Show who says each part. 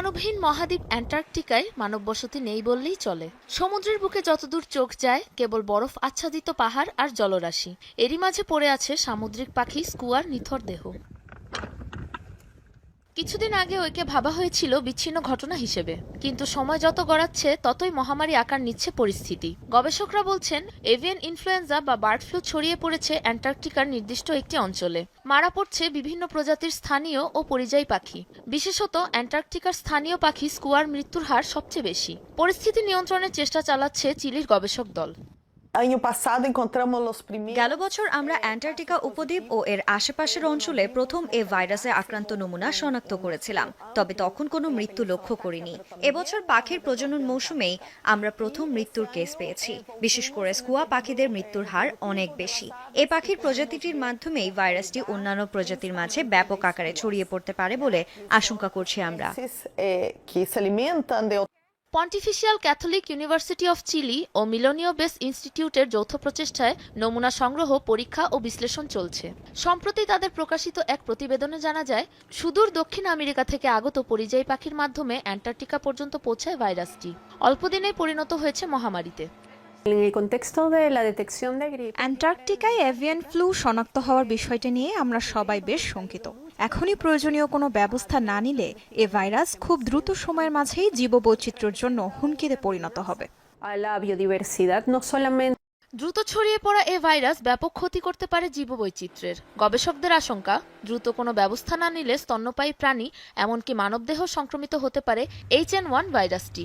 Speaker 1: জলমানবহীন মহাদ্বীপ অ্যান্টার্কটিকায় মানব বসতি নেই বললেই চলে। সমুদ্রের বুকে যতদূর চোখ যায়, কেবল বরফ আচ্ছাদিত পাহাড় আর জলরাশি। এরই মাঝে পড়ে আছে সামুদ্রিক পাখি স্কুয়ার নিথর দেহ। কিছুদিন আগে ওকে ভাবা হয়েছিল বিচ্ছিন্ন ঘটনা হিসেবে, কিন্তু সময় যত গড়াচ্ছে, ততই মহামারী আকার নিচ্ছে পরিস্থিতি। গবেষকরা বলছেন, এভিয়ান ইনফ্লুয়েঞ্জা বা বার্ড ফ্লু ছড়িয়ে পড়েছে অ্যান্টার্কটিকার নির্দিষ্ট একটি অঞ্চলে। মারা পড়ছে বিভিন্ন প্রজাতির স্থানীয় ও পরিযায়ী পাখি। বিশেষত অ্যান্টার্কটিকার স্থানীয় পাখি স্কুয়ার মৃত্যুর হার সবচেয়ে বেশি। পরিস্থিতি নিয়ন্ত্রণের চেষ্টা চালাচ্ছে চিলির গবেষক দল।
Speaker 2: গেল বছর আমরা অ্যান্টার্কটিকা উপদ্বীপ ও এর আশেপাশের অঞ্চলে প্রথম এ ভাইরাসে আক্রান্ত নমুনা শনাক্ত করেছিলাম তবে তখন কোনো মৃত্যু লক্ষ্য করিনি। এবছর পাখির প্রজনন মৌসুমেই আমরা প্রথম মৃত্যুর কেস পেয়েছি। বিশেষ করে স্কুয়া পাখিদের মৃত্যুর হার অনেক বেশি। এ পাখির প্রজাতিটির মাধ্যমেই ভাইরাসটি অন্যান্য প্রজাতির মাঝে ব্যাপক আকারে ছড়িয়ে পড়তে পারে বলে আশঙ্কা করছি আমরা।
Speaker 1: Pontifical Catholic university of Chile ও মিলনীয় বেস ইনস্টিটিউটের যৌথ প্রচেষ্টায় নমুনা সংগ্রহ, পরীক্ষা ও বিশ্লেষণ চলছে। সম্প্রতি তাদের প্রকাশিত এক প্রতিবেদনে জানা যায়, সুদূর দক্ষিণ আমেরিকা থেকে আগত পরিযায়ী পাখির মাধ্যমে অ্যান্টার্কটিকা পর্যন্ত পৌঁছায় ভাইরাসটি। অল্পদিনেই পরিণত হয়েছে মহামারীতে।
Speaker 3: অ্যান্টার্কটিকায় এভিয়ান ফ্লু শনাক্ত হওয়ার বিষয়টি নিয়ে আমরা সবাই বেশ শঙ্কিত। এখনই প্রয়োজনীয় কোনো ব্যবস্থা না নিলে এ ভাইরাস খুব দ্রুত সময়ের মাঝেই জীববৈচিত্র্যের জন্য হুমকিতে পরিণত হবে।
Speaker 1: দ্রুত ছড়িয়ে পড়া এ ভাইরাস ব্যাপক ক্ষতি করতে পারে জীববৈচিত্র্যের। গবেষকদের আশঙ্কা দ্রুত কোনো ব্যবস্থা না নিলে স্তন্যপায়ী প্রাণী এমনকি মানবদেহ সংক্রমিত হতে পারে এইচ এন ওয়ান ভাইরাসটি।